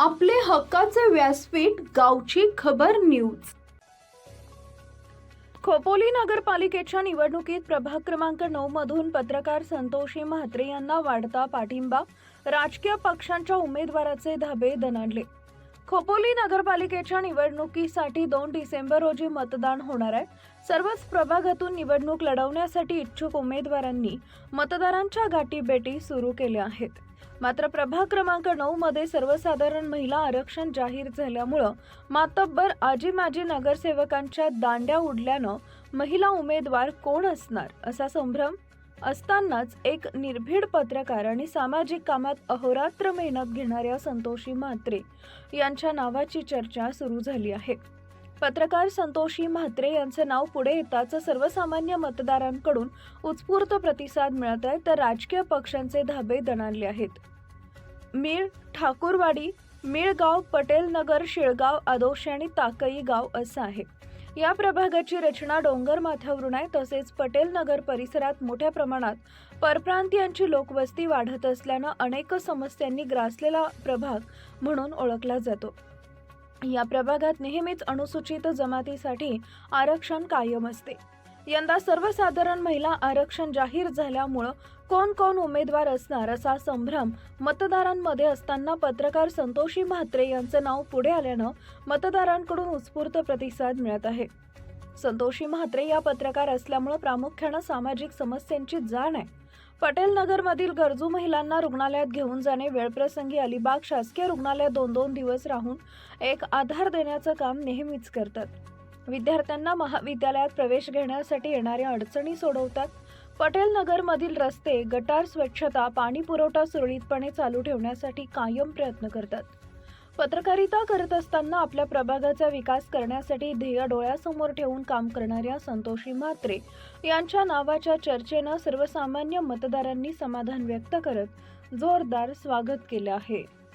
आपले हक्काचे व्यासपीठ गावची खबर न्यूज. खोपोली नगरपालिकेच्या निवडणुकीत प्रभाग क्रमांक नऊ मधून पत्रकार संतोषी म्हात्रे यांना वाढता पाठिंबा राजकीय पक्षांच्या उमेदवाराचे धाबे दणाणले खोपोली नगरपालिकेच्या निवडणुकीसाठी दोन डिसेंबर रोजी मतदान होणार आहे. सर्वच प्रभागातून निवडणूक लढवण्यासाठी इच्छुक उमेदवारांनी मतदारांच्या गाठीभेटी सुरू केल्या आहेत. मात्र प्रभाग क्रमांक नऊ मध्ये सर्वसाधारण महिला आरक्षण जाहीर झाल्यामुळं मातब्बर आजी माजी नगरसेवकांच्या दांड्या उडल्यानं महिला उमेदवार कोण असणार असा संभ्रम असतानाच एक निर्भीड पत्रकार आणि सामाजिक कामात अहोरात्र मेहनत घेणाऱ्या संतोषी म्हात्रे यांच्या नावाची चर्चा सुरू झाली आहे. पत्रकार संतोषी म्हात्रे यांचं नाव पुढे येताच सर्वसामान्य मतदारांकडून उत्स्फूर्त प्रतिसाद मिळत आहे तर राजकीय पक्षांचे धाबे दणाणले आहेत. मीळ ठाकूरवाडी मिळगाव पटेलनगर शेळगाव शिळगाव आदोशी आणि ताकई गाव असं आहे. या प्रभागाची रचना डोंगरमाथ्यावरून आहे. तसेच पटेल नगर परिसरात मोठ्या प्रमाणात परप्रांतीयांची लोकवस्ती वाढत असल्यानं अनेक समस्यांनी ग्रासलेला प्रभाग म्हणून ओळखला जातो. या प्रभागात नेहमीच अनुसूचित जमातीसाठी आरक्षण कायम असते. यंदा सर्वसाधारण महिला आरक्षण जाहीर झाल्यामुळं कोण कोण उमेदवार असणार असा संभ्रम मतदारांमध्ये असताना पत्रकार संतोषी म्हात्रे यांचं नाव पुढे आल्यानं मतदारांकडून उत्स्फूर्त प्रतिसाद मिळत आहे. संतोषी म्हात्रे या पत्रकार असल्यामुळं प्रामुख्यानं सामाजिक समस्यांची जाण आहे. पटेल नगरमधील गरजू महिलांना रुग्णालयात घेऊन जाणे वेळप्रसंगी अलिबाग शासकीय रुग्णालयात दोन दोन दिवस राहून एक आधार देण्याचं काम नेहमीच करतात. विद्यार्थ्यांना महाविद्यालयात प्रवेश घेण्यासाठी येणाऱ्या अडचणी सोडवतात. पटेल नगरमधील रस्ते गटार स्वच्छता पाणी पुरवठा सुरळीतपणे चालू ठेवण्यासाठी कायम प्रयत्न करतात. पत्रकारिता करत असताना आपल्या प्रभागाचा विकास करण्यासाठी ध्येय डोळ्यासमोर ठेवून काम करणाऱ्या संतोषी म्हात्रे यांच्या नावाच्या चर्चेनं सर्वसामान्य मतदारांनी समाधान व्यक्त करत जोरदार स्वागत केलं आहे.